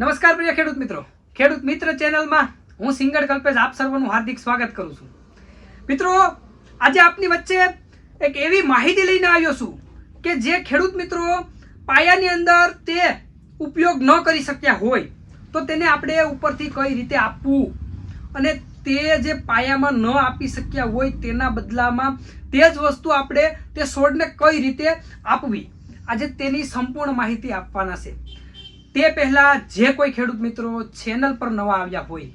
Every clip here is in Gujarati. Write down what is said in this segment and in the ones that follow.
નમસ્કાર પ્રિય ખેડૂત મિત્રો. ખેડૂત મિત્ર ચેનલમાં હું સિંગર કલ્પેશ આપ સર્વનું હાર્દિક સ્વાગત કરું છું. મિત્રો, આજે આપની વચ્ચે એક એવી માહિતી લઈને આવ્યો છું કે જે ખેડૂત મિત્રો પાયાની અંદર તે ઉપયોગ ન કરી શક્યા હોય, તો તેને આપણે ઉપરથી કઈ રીતે આપવું અને તે જે પાયામાં ન આપી શક્યા હોય તેના બદલામાં તે જ વસ્તુ આપણે તે છોડને કઈ રીતે આપવી? આજે તેની સંપૂર્ણ માહિતી આપવાના છે. તે પહેલા જે કોઈ ખેડૂત મિત્રો ચેનલ પર નવા આવ્યા હોય,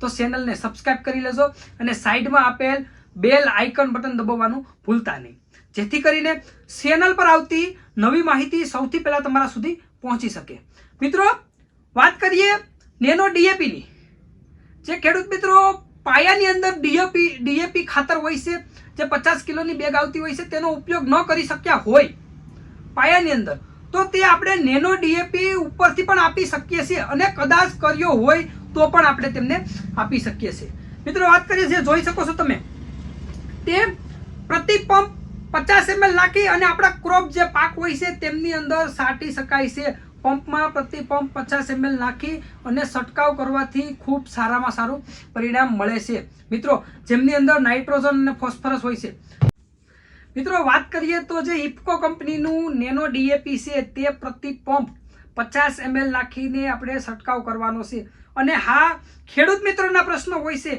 તો ચેનલને સબસ્ક્રાઇબ કરી લેજો અને સાઈડમાં આપેલ બેલ આઇકન બટન દબાવવાનું ભૂલતા નહીં. જેથી કરીને ચેનલ પર આવતી નવી માહિતી સૌથી પહેલા તમારા સુધી પહોંચી શકે. મિત્રો, વાત કરીએ નેનો ડીએપીની જે ખેડૂત મિત્રો પાયાની અંદર ડીએપી ડીએપી ખાતર હોય છે, જે પચાસ કિલોની બેગ આવતી હોય છે, તેનો ઉપયોગ ન કરી શક્યા હોય, પાયાની અંદર તો તે આપણે નેનો ડીએપી ઉપરથી પણ આપી શકીએ છીએ અને કદાચ કર્યો હોય તો પણ આપણે તેમને આપી શકીએ છીએ. મિત્રો વાત કરીએ છીએ, જોઈ શકો છો તમે. તે પ્રતિ પંપ પચાસ એમએલ નાખી અને આપણા ક્રોપ જે પાક હોય છે તેમની અંદર સાટી શકાય છે. પંપમાં પ્રતિ પંપ પચાસ એમએલ નાખી અને છંટકાવ કરવાથી ખૂબ સારામાં સારું પરિણામ મળે છે. મિત્રો, જેમની અંદર નાઇટ્રોજન અને ફોસ્ફરસ હોય છે મિત્રો, વાત કરીએ તો જે ઇફકો કંપનીનું નેનો ડીએપી છે તે પ્રતિ પંપ પચાસ એમએલ નાખીને આપણે છંટકાવ કરવાનો છે. અને હા, ખેડૂત મિત્રોના પ્રશ્નો હોય છે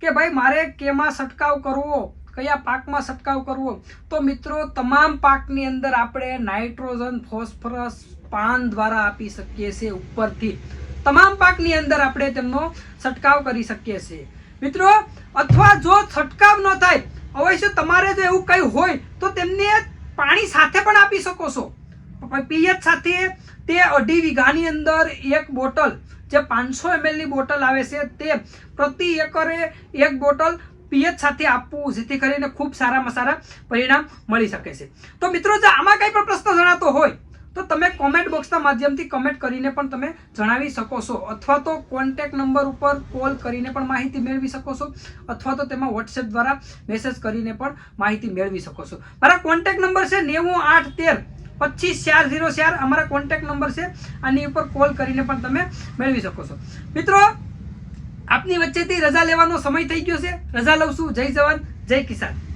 કે ભાઈ, મારે કેમાં છંટકાવ કરવો? કયા પાકમાં છંટકાવ કરવો? તો મિત્રો, તમામ પાકની અંદર આપણે નાઇટ્રોજન, ફોસ્ફરસ, પાન દ્વારા આપી શકીએ છીએ ઉપરથી. તમામ પાકની અંદર આપણે તેમનો છંટકાવ કરી શકીએ છીએ. મિત્રો, અથવા જો છંટકાવ ન થાય, અવશ્ય તમારે જો એવું કંઈ હોય, તો તેમને પાણી સાથે પણ આપી શકો છો. પીએચ સાથે તે અઢી વીઘાની અંદર એક બોટલ, જે પાંચસો એમએલની બોટલ આવે છે, તે પ્રતિ એકરે એક બોટલ પીએચ સાથે આપવું, જેથી કરીને ખૂબ સારામાં સારા પરિણામ મળી શકે છે. તો મિત્રો, જો આમાં કંઈ પણ પ્રશ્ન જણાતો હોય તો તમે કોમેન્ટ બોક્સના માધ્યમથી કમેન્ટ કરીને પણ તમે જણાવી શકો છો. અથવા તો કોન્ટેક્ટ નંબર ઉપર કોલ કરીને પણ માહિતી મેળવી શકો છો. અથવા તો તેમાં વોટ્સએપ દ્વારા મેસેજ કરીને પણ માહિતી મેળવી શકો છો. મારા કોન્ટેક નંબર છે નેવું આઠ તેર. પચીસ ચાર ઝીરો ચાર અમારા કોન્ટેક્ટ નંબર છે. આની ઉપર કોલ કરીને પણ તમે મેળવી શકો છો. મિત્રો, આપની વચ્ચેથી રજા લેવાનો સમય થઈ ગયો છે. રજા લઉં છું. જય જવાન. જય કિસાન.